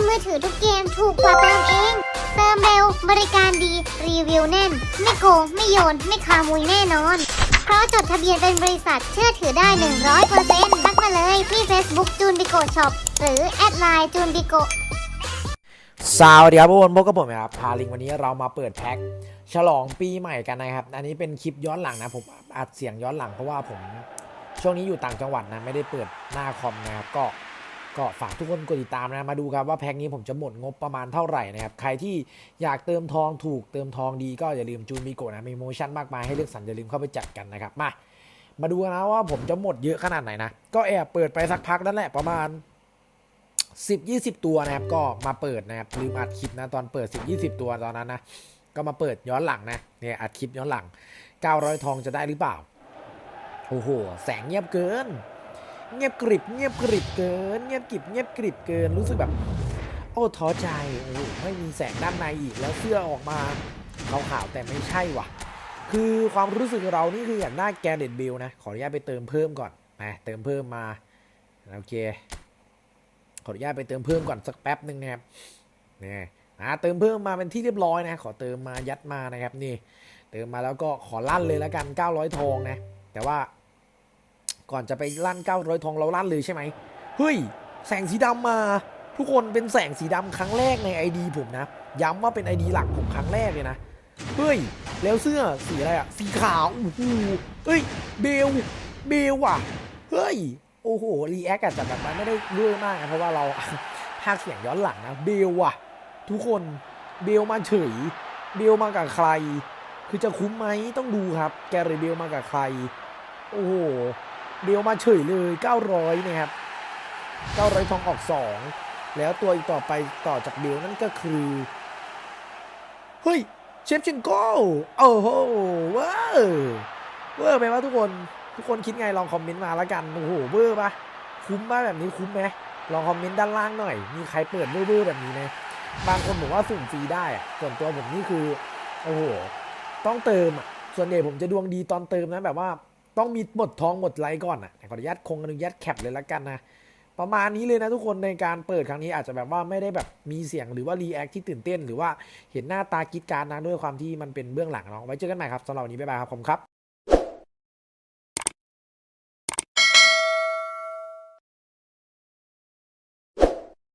มมือถือทุกเกมถูกกว่าเติมเอง เติมเร็วบริการดี รีวิวแน่น ไม่โกง ไม่โยน ไม่ขโมยแน่นอน เพราะจดทะเบียนเป็นบริษัทเชื่อถือได้ 100%ทักมาเลยที่ Facebook จูนบิโกช็อปหรือแอดไลน์จูนบิโกสวัสดีครับทุกคนพบกับผมครับพาลิงวันนี้เรามาเปิดแพ็คฉลองปีใหม่กันนะครับ อันนี้เป็นคลิปย้อนหลังนะผมอัดเสียงย้อนหลังเพราะว่าผม ช่วงนี้อยู่ต่างจังหวัดนะไม่ได้เปิดหน้าคอมนะครับก็ ก็ฝากทุกคนกดติดตามนะ มาดูครับว่าแพ็คนี้ผมจะหมดงบประมาณเท่าไหร่นะครับ ใครที่อยากเติมทองถูกเติมทองดีก็อย่าลืมจูนมิโกะนะ มีโมชั่นมากมายให้เลือกสรรอย่าลืมเข้าไปจัดกันนะครับ มา มาดูนนะว่าผมจะหมดเยอะขนาดไหนนะ ก็แอบเปิดไปสักพักนั่นแหละประมาณ 10 20 ตัวนะครับ ก็มาเปิดนะครับลืมอัดคลิปนะตอนเปิด 10 20 ตัวตอนนั้นนะ ก็มาเปิดย้อนหลังนะ เนี่ยอัดคลิปย้อนหลัง 900 ทองจะได้หรือเปล่า โอ้โห แสงเงียบเกิน เงียบกริบเงียบกริบเกิน เงียบกริบเงียบกริบเกินรู้สึกแบบ โอ้ท้อใจโอ้ไม่มีแสงด้านในอีกแล้วเสื้อออกมาขาวๆแต่ไม่ใช่ว่ะ คือความรู้สึกเรานี่คืออยากได้แกเด็ดบิลนะขออนุญาตไปเติมเพิ่มก่อนนะเติมเพิ่มมาโอเคขออนุญาตไปเติมเพิ่มก่อนสักแป๊บหนึ่งนะครับนี่อ่าเติมเพิ่มมาเป็นที่เรียบร้อยนะ ขอเติมมายัดมานะครับนี่ เติมมาแล้วก็ขอลั่นเลยแล้วกัน 900 ทองนะ แต่ว่า ก่อนจะไปลั่น900ทองเราลั่นเลยใช่ไหมเฮ้ย แสงสีดำมา ทุกคนเป็นแสงสีดำครั้งแรกใน ID ผมนะ ย้ำว่าเป็น ID หลักผมครั้งแรกเลยนะเฮ้ย แล้วเสื้อสีอะไรอะสีขาวโอ้โหเฮ้ย เบล เบลว่ะ เฮ้ย โอ้โห รีแอคอาจจะแบบมันไม่ได้เยอะมากนะเพราะว่าเราภาคเสียงย้อนหลังนะ เบลว่ะ ทุกคน เบลมาเฉย เบลมากับใคร คือจะคุ้มไหมต้องดูครับ แกเรเบลมากับใคร โอ้โห เบลมาเฉยเลย 900 นะครับ 900 ทองออก 2 แล้วตัวอีกต่อไปต่อจากเบลนั่นก็คือ เฮ้ย เชฟชินโก้โอ้โหเว้าวเวอร์ไหมวะทุกคน ทุกคนคิดไงลองคอมเมนต์มาแล้วกัน โอ้โหเวอร์ปะคุ้มปะแบบนี้คุ้มไหมลองคอมเมนต์ด้านล่างหน่อย มีใครเปิดเวอร์แบบนี้ไหมบางคนบอกว่าสุ่มฟรีได้อะส่วนตัวผมนี่คือ โอ้โห ต้องเติมอะ ส่วนใหญ่ผมจะดวงดีตอนเติมนะแบบว่า ต้องมีหมดท้องหมดไลก่อนอะขออนุญาตคงอนุญาตแคปเลยละกันนะประมาณนี้เลยนะทุกคนในการเปิดครั้งนี้อาจจะแบบว่าไม่ได้แบบมีเสียงหรือว่ารีแอคที่ตื่นเต้น หรือว่าเห็นหน้าตากิดการนะด้วยความที่มันเป็นเบื้องหลังเนาะไว้เจอกันใหม่ครับสำหรับวันนี้บ๊ายบายครับผมครับ